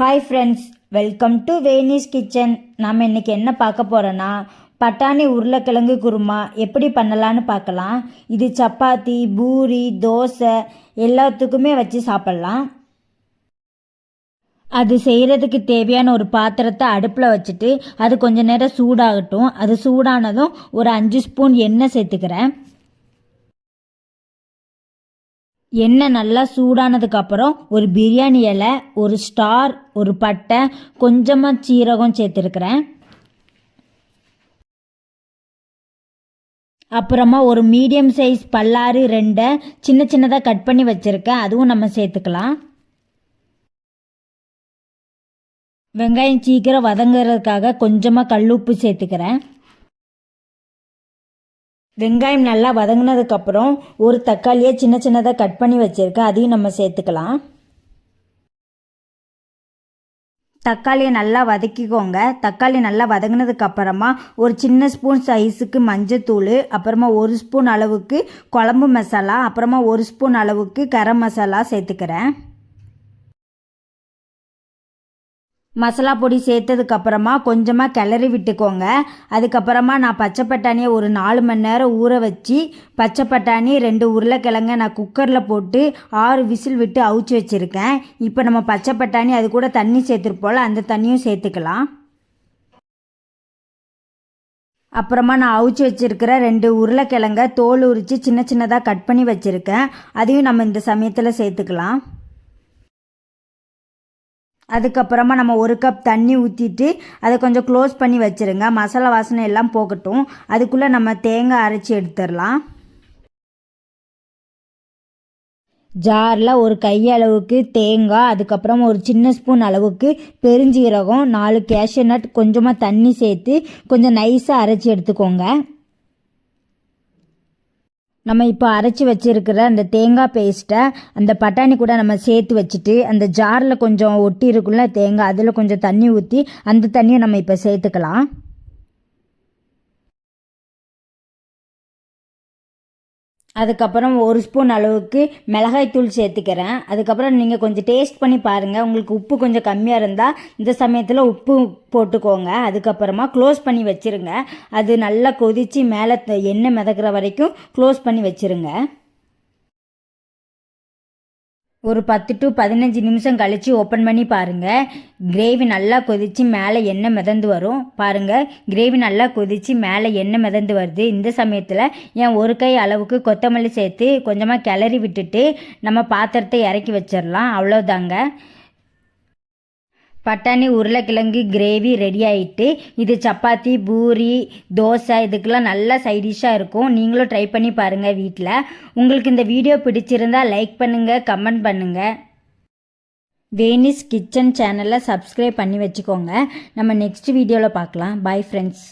Hi friends welcome to வேனிஸ் kitchen நாம் இன்றைக்கி என்ன பார்க்க போகிறோன்னா பட்டாணி உருளைக்கிழங்கு குருமா எப்படி பண்ணலான்னு பார்க்கலாம். இது சப்பாத்தி பூரி தோசை எல்லாத்துக்குமே வச்சு சாப்பிட்லாம். அது செய்கிறதுக்கு தேவையான ஒரு பாத்திரத்தை அடுப்பில் வச்சுட்டு அது கொஞ்ச நேரம் சூடாகட்டும். அது சூடானதும் ஒரு அஞ்சு ஸ்பூன் எண்ணெய் சேர்த்துக்கிறேன். எண்ணெய் நல்லா சூடானதுக்கப்புறம் ஒரு பிரியாணி இலை ஒரு ஸ்டார் ஒரு பட்டை கொஞ்சமாக சீரகம் சேர்த்துருக்குறேன். அப்புறமா ஒரு மீடியம் சைஸ் பல்லாறு ரெண்டை சின்ன சின்னதாக கட் பண்ணி வச்சுருக்கேன். அதுவும் நம்ம சேர்த்துக்கலாம். வெங்காயம் சீக்கிரம் வதங்குறதுக்காக கொஞ்சமாக கல்லுப்பு சேர்த்துக்கிறேன். வெங்காயம் நல்லா வதங்கினதுக்கப்புறம் ஒரு தக்காளியை சின்ன சின்னதாக கட் பண்ணி வச்சுருக்கேன் அதையும் நம்ம சேர்த்துக்கலாம். தக்காளியை நல்லா வதக்கிக்கோங்க. தக்காளி நல்லா வதங்கினதுக்கு அப்புறமா ஒரு சின்ன ஸ்பூன் சைஸுக்கு மஞ்சத்தூள் அப்புறமா ஒரு ஸ்பூன் அளவுக்கு குழம்பு மசாலா அப்புறமா ஒரு ஸ்பூன் அளவுக்கு கரம் மசாலா சேர்த்துக்கிறேன். மசாலா பொடி சேர்த்ததுக்கு அப்புறமா கொஞ்சமாக கிளறி விட்டுக்கோங்க. அதுக்கப்புறமா நான் பச்சை பட்டாணியை ஒரு நாலு மணி நேரம் ஊற வச்சு பச்சை பட்டாணி ரெண்டு உருளைக்கிழங்க நான் குக்கரில் போட்டு ஆறு விசில் விட்டு அவிச்சு வச்சுருக்கேன். இப்போ நம்ம பச்சை பட்டாணி அது கூட தண்ணி சேர்த்துருப்போல் அந்த தண்ணியும் சேர்த்துக்கலாம். அப்புறமா நான் அவிச்சு வச்சுருக்கிற ரெண்டு உருளைக்கிழங்க தோல் உரித்து சின்ன சின்னதாக கட் பண்ணி வச்சுருக்கேன். அதையும் நம்ம இந்த சமயத்தில் சேர்த்துக்கலாம். அதுக்கப்புறமா நம்ம ஒரு கப் தண்ணி ஊற்றிட்டு அதை கொஞ்சம் க்ளோஸ் பண்ணி வச்சுருங்க. மசாலா வாசனை எல்லாம் போகட்டும். அதுக்குள்ளே நம்ம தேங்காய் அரைச்சி எடுத்துடலாம். ஜாரில் ஒரு கையளவுக்கு தேங்காய் அதுக்கப்புறம் ஒரு சின்ன ஸ்பூன் அளவுக்கு பெருஞ்சீரகம் நாலு கேஷ்யூ நட் கொஞ்சமாக தண்ணி சேர்த்து கொஞ்சம் நைஸாக அரைச்சி எடுத்துக்கோங்க. நம்ம இப்போ அரைச்சி வச்சுருக்கிற அந்த தேங்காய் பேஸ்ட்டை அந்த பட்டாணி கூட நம்ம சேர்த்து வச்சுட்டு அந்த ஜாரில் கொஞ்சம் ஒட்டி இருக்குள்ள தேங்காய் அதில் கொஞ்சம் தண்ணி ஊற்றி அந்த தண்ணியை நம்ம இப்போ சேர்த்துக்கலாம். அதுக்கப்புறம் ஒரு ஸ்பூன் அளவுக்கு மிளகாய்த்தூள் சேர்த்துக்கிறேன். அதுக்கப்புறம் நீங்கள் கொஞ்சம் டேஸ்ட் பண்ணி பாருங்கள் உங்களுக்கு உப்பு கொஞ்சம் கம்மியாக இருந்தால் இந்த சமயத்தில் உப்பு போட்டுக்கோங்க. அதுக்கப்புறமா க்ளோஸ் பண்ணி வச்சுருங்க. அது நல்லா கொதித்து மேலே எண்ணெய் மிதக்கிற வரைக்கும் க்ளோஸ் பண்ணி வச்சுருங்க. ஒரு பத்து டு பதினஞ்சு நிமிஷம் கழித்து ஓப்பன் பண்ணி பாருங்கள் கிரேவி நல்லா கொதித்து மேலே எண்ணெய் மிதந்து வரும். பாருங்கள் கிரேவி நல்லா கொதித்து மேலே எண்ணெய் மிதந்து வருது. இந்த சமயத்தில் என் ஒரு கை அளவுக்கு கொத்தமல்லி சேர்த்து கொஞ்சமாக கிளறி விட்டுட்டு நம்ம பாத்திரத்தை இறக்கி வச்சிடலாம். அவ்வளோதாங்க பட்டாணி உருளைக்கிழங்கு கிரேவி ரெடி ஆகிட்டு இது சப்பாத்தி பூரி தோசை இதுக்கெல்லாம் நல்ல சைடிஷ்ஷாக இருக்கும். நீங்களும் ட்ரை பண்ணி பாருங்கள் வீட்டில் உங்களுக்கு இந்த வீடியோ பிடிச்சிருந்தா லைக் பண்ணுங்கள் கமெண்ட் பண்ணுங்கள் வேனிஸ் கிச்சன் சேனலை சப்ஸ்கிரைப் பண்ணி வச்சுக்கோங்க. நம்ம நெக்ஸ்ட் வீடியோவில் பார்க்கலாம். Bye friends